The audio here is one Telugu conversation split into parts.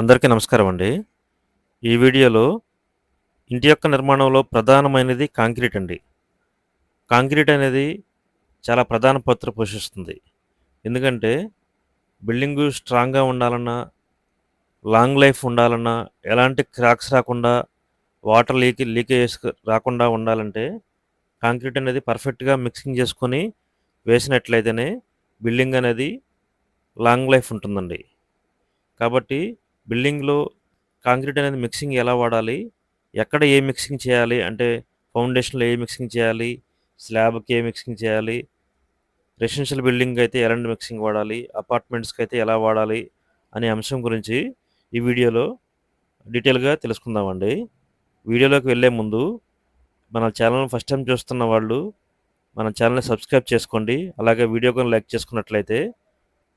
అందరికీ నమస్కారం అండి. ఈ వీడియోలో ఇంటి యొక్క నిర్మాణంలో ప్రధానమైనది కాంక్రీట్ అండి. కాంక్రీట్ అనేది చాలా ప్రధాన పాత్ర పోషిస్తుంది. ఎందుకంటే బిల్డింగు స్ట్రాంగ్‌గా ఉండాలన్నా, లాంగ్ లైఫ్ ఉండాలన్నా, ఎలాంటి క్రాక్స్ రాకుండా, వాటర్ లీక్ లీకేజెస్ రాకుండా ఉండాలంటే కాంక్రీట్ అనేది పర్ఫెక్ట్‌గా మిక్సింగ్ చేసుకొని వేసినట్లయితేనే బిల్డింగ్ అనేది లాంగ్ లైఫ్ ఉంటుందండి. కాబట్టి బిల్డింగ్‌లో కాంక్రీట్ అనేది మిక్సింగ్ ఎలా వాడాలి? ఎక్కడ ఏ మిక్సింగ్ చేయాలి? అంటే ఫౌండేషన్‌లో ఏ మిక్సింగ్ చేయాలి? స్లాబ్‌కి ఏ మిక్సింగ్ చేయాలి? రెసిడెన్షియల్ బిల్డింగ్ అయితే ఎలాంటి మిక్సింగ్ వాడాలి? అపార్ట్మెంట్స్‌కి అయితే ఎలా వాడాలి? అనే అంశం గురించి ఈ వీడియోలో డీటెయిల్‌గా తెలుసుకుందామండి. వీడియోలోకి వెళ్ళే ముందు మన ఛానల్‌ని ఫస్ట్ టైం చూస్తున్న వాళ్ళు మన ఛానల్‌ని సబ్స్క్రైబ్ చేసుకోండి. అలాగే వీడియో గాని లైక్ చేసుకున్నట్లయితే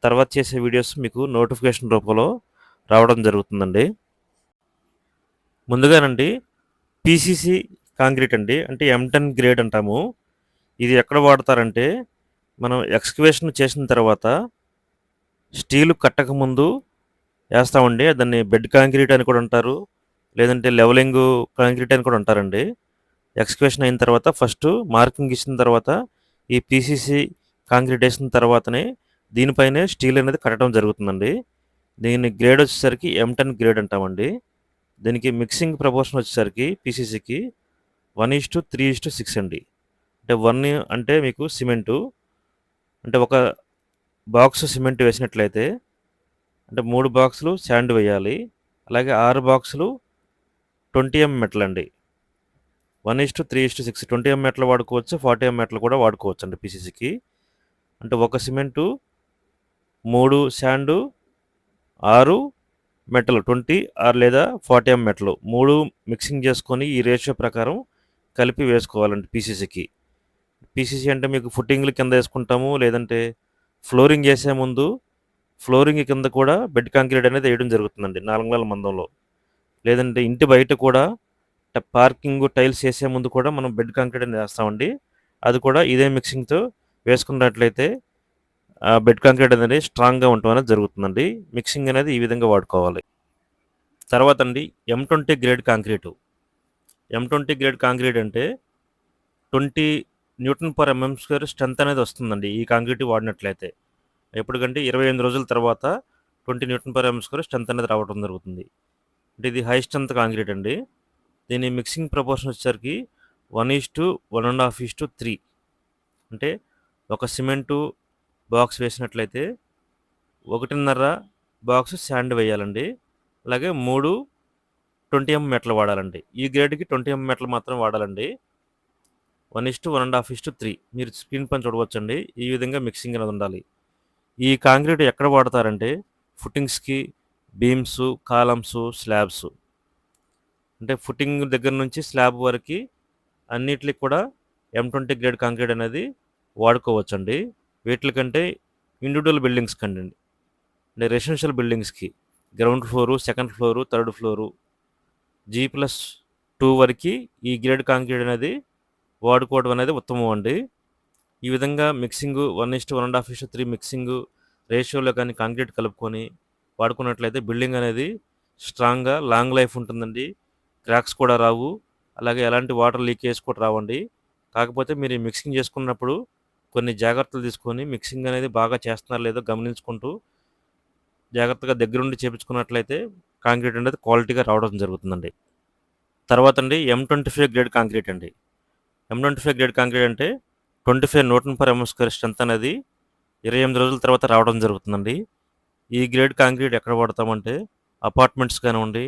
తర్వాత చేసే వీడియోస్ మీకు నోటిఫికేషన్ రూపంలో రావడం జరుగుతుందండి. ముందుగానండి పీసీసీ కాంక్రీట్ అండి. అంటే ఎం10 గ్రేడ్ అంటాము. ఇది ఎక్కడ వాడతారంటే మనం ఎక్స్‌కవేషన్ చేసిన తర్వాత స్టీలు కట్టకముందు వేస్తామండి దాన్ని బెడ్ కాంక్రీట్ అని కూడా అంటారు. లేదంటే లెవలింగ్ కాంక్రీట్ అని కూడా అంటారండి. ఎక్స్‌కవేషన్ అయిన తర్వాత ఫస్ట్ మార్కింగ్ ఇచ్చిన తర్వాత ఈ పీసీసీ కాంక్రీట్ వేసిన తర్వాతనే దీనిపైనే స్టీల్ అనేది కట్టడం జరుగుతుందండి. దీని గ్రేడ్ వచ్చేసరికి ఎం10 గ్రేడ్ అంటామండి. దీనికి మిక్సింగ్ ప్రపోర్షన్ వచ్చేసరికి పీసీసీకి 1:3:6 అండి. అంటే వన్ అంటే మీకు సిమెంటు అంటే ఒక బాక్స్ సిమెంట్ వేసినట్లయితే అంటే మూడు బాక్సులు శాండ్ వేయాలి. అలాగే ఆరు బాక్సులు 20 ఎం మెటలండి. 1:3:6 20 ఎం మెటల్ వాడుకోవచ్చు. 40 ఎం మెట్లు కూడా వాడుకోవచ్చండి పీసీసీకి. అంటే ఒక సిమెంటు మూడు శాండు ఆరు మెటల్ 20 ఆర్ లేదా 40 ఎం మెటల్ మూడు మిక్సింగ్ చేసుకొని ఈ రేషియో ప్రకారం కలిపి వేసుకోవాలండి పీసీసీకి. పీసీసీ అంటే మీకు ఫుట్టింగ్‌లు కింద వేసుకుంటాము లేదంటే ఫ్లోరింగ్ చేసే ముందు ఫ్లోరింగ్ కింద కూడా బెడ్ కాంక్రీట్ అనేది వేయడం జరుగుతుందండి 4 అంగుళాల మందంలో. లేదంటే ఇంటి బయట కూడా పార్కింగ్ టైల్స్ వేసే ముందు కూడా మనం బెడ్ కాంక్రీట్ అనేది వేస్తామండి అది కూడా ఇదే మిక్సింగ్‌తో వేసుకున్నట్లయితే బెడ్ కాంక్రీట్ అనేది స్ట్రాంగ్‌గా ఉండటం అనేది జరుగుతుందండి. మిక్సింగ్ అనేది ఈ విధంగా వాడుకోవాలి. తర్వాత అండి ఎం ట్వంటీ గ్రేడ్ కాంక్రీటు. ఎం20 గ్రేడ్ కాంక్రీట్ అంటే 20 newton per MM square strength అనేది వస్తుందండి. ఈ కాంక్రీట్ వాడినట్లయితే. ఎప్పటికంటే 28 రోజుల తర్వాత 20 newton per MM square strength అనేది రావడం జరుగుతుంది. అంటే ఇది హై స్ట్రెంత్ కాంక్రీట్ అండి. దీని మిక్సింగ్ ప్రపోర్షన్ వచ్చేసరికి 1:1 1/2:3 అంటే ఒక సిమెంటు బాక్స్ వేసినట్లయితే 1.5 బాక్స్ శాండ్ వేయాలండి. అలాగే 3 20 ఎం మెట్లు వాడాలండి. ఈ గ్రేడ్‌కి 20 ఎం మెట్లు మాత్రం వాడాలండి. 1:1 1/2:3 మీరు స్క్రీన్ పని చూడవచ్చండి. ఈ విధంగా మిక్సింగ్ అనేది ఉండాలి. ఈ కాంక్రీట్ ఎక్కడ వాడతారంటే ఫుటింగ్స్‌కి, బీమ్స్ కాలమ్స్ స్లాబ్స్ అంటే ఫుటింగ్ దగ్గర నుంచి స్లాబ్ వరకి అన్నిటికి కూడా ఎం20 గ్రేడ్ కాంక్రీట్ అనేది వాడుకోవచ్చండి. వీటి కంటే ఇండివిజువల్ బిల్డింగ్స్ బిల్డింగ్స్‌కండి. అంటే residential బిల్డింగ్స్‌కి ground floor, second floor, third floor G plus two వరకి ఈ గ్రేడ్ కాంక్రీట్ అనేది వాడుకోవడం అనేది ఉత్తమం అండి. ఈ విధంగా మిక్సింగు 1:1 1/2:3 మిక్సింగు రేషియోలో కానీ కాంక్రీట్ కలుపుకొని వాడుకున్నట్లయితే బిల్డింగ్ అనేది స్ట్రాంగ్‌గా లాంగ్ లైఫ్ ఉంటుందండి. క్రాక్స్ కూడా రావు. అలాగే ఎలాంటి వాటర్ లీకేజ్ కూడా రావండి. కాకపోతే మీరు మిక్సింగ్ చేసుకున్నప్పుడు కొన్ని జాగ్రత్తలు తీసుకొని మిక్సింగ్ అనేది బాగా చేస్తున్నారో లేదో గమనించుకుంటూ జాగ్రత్తగా దగ్గరుండి చేపించుకున్నట్లయితే కాంక్రీట్ అనేది క్వాలిటీగా రావడం జరుగుతుందండి. తర్వాతండి ఎం25 గ్రేడ్ కాంక్రీట్ అండి. ఎం25 గ్రేడ్ కాంక్రీట్ అంటే 25 న్యూటన్ పర్ ఎంఎస్కర్ స్ట్రెంత్ అనేది 28 రోజుల తర్వాత రావడం జరుగుతుందండి. ఈ గ్రేడ్ కాంక్రీట్ ఎక్కడ వాడతామంటే అపార్ట్మెంట్స్ కానివ్వండి,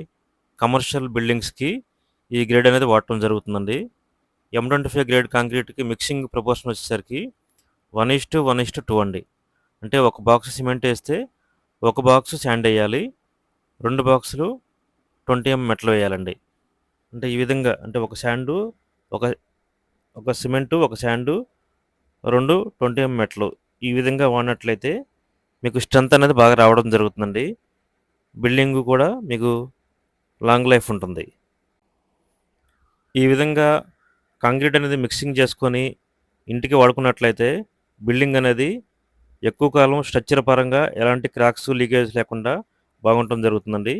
కమర్షియల్ బిల్డింగ్స్‌కి ఈ గ్రేడ్ అనేది వాడటం జరుగుతుందండి. ఎం25 గ్రేడ్ కాంక్రీట్‌కి మిక్సింగ్ ప్రపోర్షన్ వచ్చేసరికి 1:1:2 అండి. అంటే ఒక బాక్స్ సిమెంట్ వేస్తే ఒక బాక్స్ శాండ్ వేయాలి రెండు బాక్సులు 20 ఎం మెటల్ వేయాలండి. అంటే ఈ విధంగా అంటే ఒక శాండు ఒక ఒక సిమెంటు, ఒక శాండు 2 20 ఎం మెట్లు ఈ విధంగా వాడినట్లయితే మీకు స్ట్రెంత్ అనేది బాగా రావడం జరుగుతుందండి. బిల్డింగ్ కూడా మీకు లాంగ్ లైఫ్ ఉంటుంది. ఈ విధంగా కాంక్రీట్ అనేది మిక్సింగ్ చేసుకొని ఇంటికి వాడుకున్నట్లయితే బిల్డింగ్ అనేది ఎక్కువ కాలం స్ట్రక్చర్ పరంగా ఎలాంటి క్రాక్స్, లీకేజ్ లేకుండా బాగుండటం జరుగుతుందండి.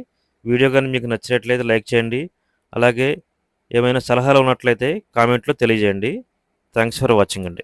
వీడియో కానీ మీకు నచ్చినట్లయితే లైక్ చేయండి. అలాగే ఏమైనా సలహాలు ఉన్నట్లయితే కామెంట్‌లో తెలియజేయండి. థ్యాంక్స్ ఫర్ వాచింగ్ అండి.